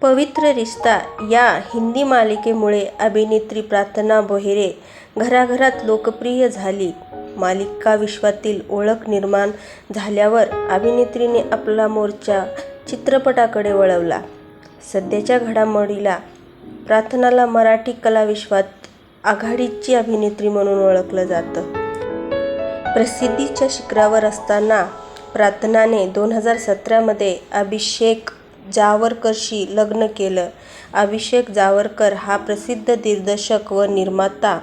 पवित्र रिश्ता या हिंदी मालिकेमुळे अभिनेत्री प्रार्थना बोहेरे घराघरात लोकप्रिय झाली. मालिका विश्वातील ओळख निर्माण झाल्यावर अभिनेत्रीने आपला मोर्चा चित्रपटाकडे वळवला. सध्याच्या घडामोडीला प्रार्थनाला मराठी कलाविश्वात आघाडीची अभिनेत्री म्हणून ओळखलं जातं. प्रसिद्धीच्या शिखरावर असताना प्रार्थनाने दोन हजार सतरामध्ये अभिषेक जावरकरशी लग्न केलं. अभिषेक जावरकर हा प्रसिद्ध दिग्दर्शक व निर्माता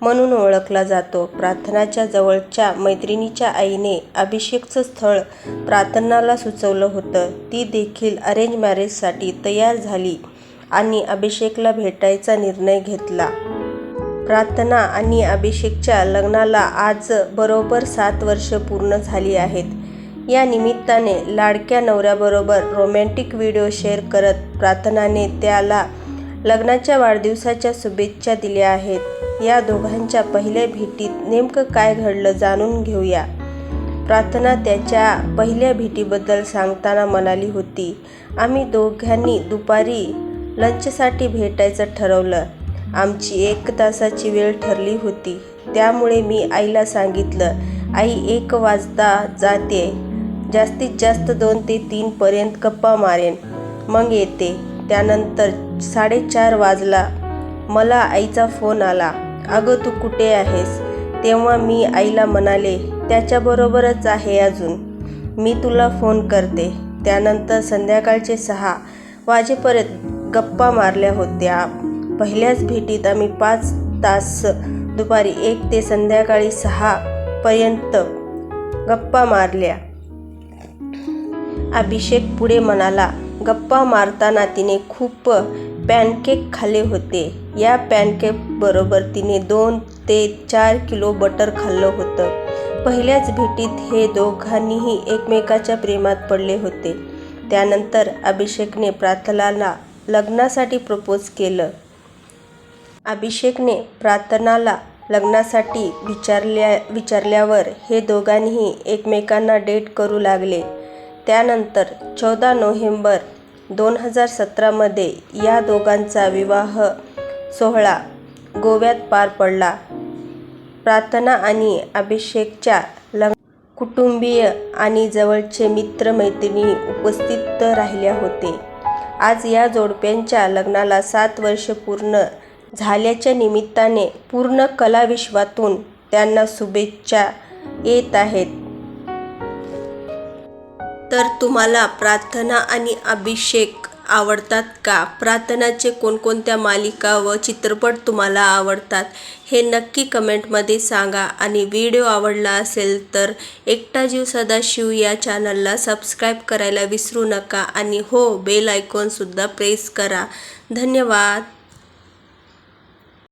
म्हणून ओळखला जातो. प्रार्थनाच्या जवळच्या मैत्रिणीच्या आईने अभिषेकचं स्थळ प्रार्थनाला सुचवलं होतं. ती देखील अरेंज मॅरेजसाठी तयार झाली आणि अभिषेकला भेटायचा निर्णय घेतला. प्रार्थना आणि अभिषेकच्या लग्नाला आज बरोबर सात वर्षं पूर्ण झाली आहेत. या निमित्ताने लाडक्या नवऱ्याबरोबर रोमॅन्टिक व्हिडिओ शेअर करत प्रार्थनाने त्याला लग्नाच्या वाढदिवसाच्या शुभेच्छा दिल्या आहेत. या दोघांच्या पहिल्या भेटीत नेमकं काय घडलं जाणून घेऊया. प्रार्थना त्याच्या पहिल्या भेटीबद्दल सांगताना म्हणाली होती, आम्ही दोघांनी दुपारी लंचसाठी भेटायचं ठरवलं. आमची एक तासाची वेळ ठरली होती. त्यामुळे मी आईला सांगितलं, आई एक वाजता जाते जास्तीत जास्त दोन ते तीन पर्यंत गप्पा मारेन, मग येते. त्यानंतर साडेचार वाजला. मला आईचा फोन आला. अगं तू कुठे आहेस? तेव्हा मी आईला म्हणाले, त्याच्याबरोबरच आहे अजून. मी तुला फोन करते. त्यानंतर संध्याकाळचे सहा वाजेपर्यंत गप्पा मारल्या होत्या. पहिल्याच भेटीत आम्ही पाच तास दुपारी एक ते संध्याकाळी सहापर्यंत गप्पा मारल्या. अभिषेक पुढे म्हणाला, गप्पा मारताना तिने खूप पॅनकेक खाल्ले होते. या पॅनकेकबरोबर तिने दोन ते चार किलो बटर खाल्लं होतं. पहिल्याच भेटीत हे दोघांनीही एकमेकाच्या प्रेमात पडले होते. त्यानंतर अभिषेकने प्रार्थनाला लग्नासाठी प्रपोज केलं. अभिषेकने प्रार्थनाला लग्नासाठी विचारल्या विचारल्यावर हे दोघांनीही एकमेकांना डेट करू लागले. त्यानंतर चौदा नोव्हेंबर दोन हजार सतरामध्ये या दोघांचा विवाह सोहळा गोव्यात पार पडला. प्रार्थना आणि अभिषेकच्या लग्न कुटुंबीय आणि जवळचे मित्र-मैत्रिणी उपस्थित राहिले होते. आज या जोडप्यांच्या लग्नाला सात वर्ष पूर्ण झाल्याच्या निमित्ताने पूर्ण कलाविश्वातून त्यांना शुभेच्छा येत आहेत. तर तुम्हाला प्रार्थना आणि अभिषेक आवडतात का? प्रार्थनाचे कोणकोणत्या मालिका व चित्रपट तुम्हाला आवडतात हे नक्की कमेंटमध्ये सांगा आणि व्हिडिओ आवडला असेल तर एकटा जीव सदाशिव या चॅनलला सबस्क्राईब करायला विसरू नका आणि हो बेल आयकॉनसुद्धा प्रेस करा. धन्यवाद.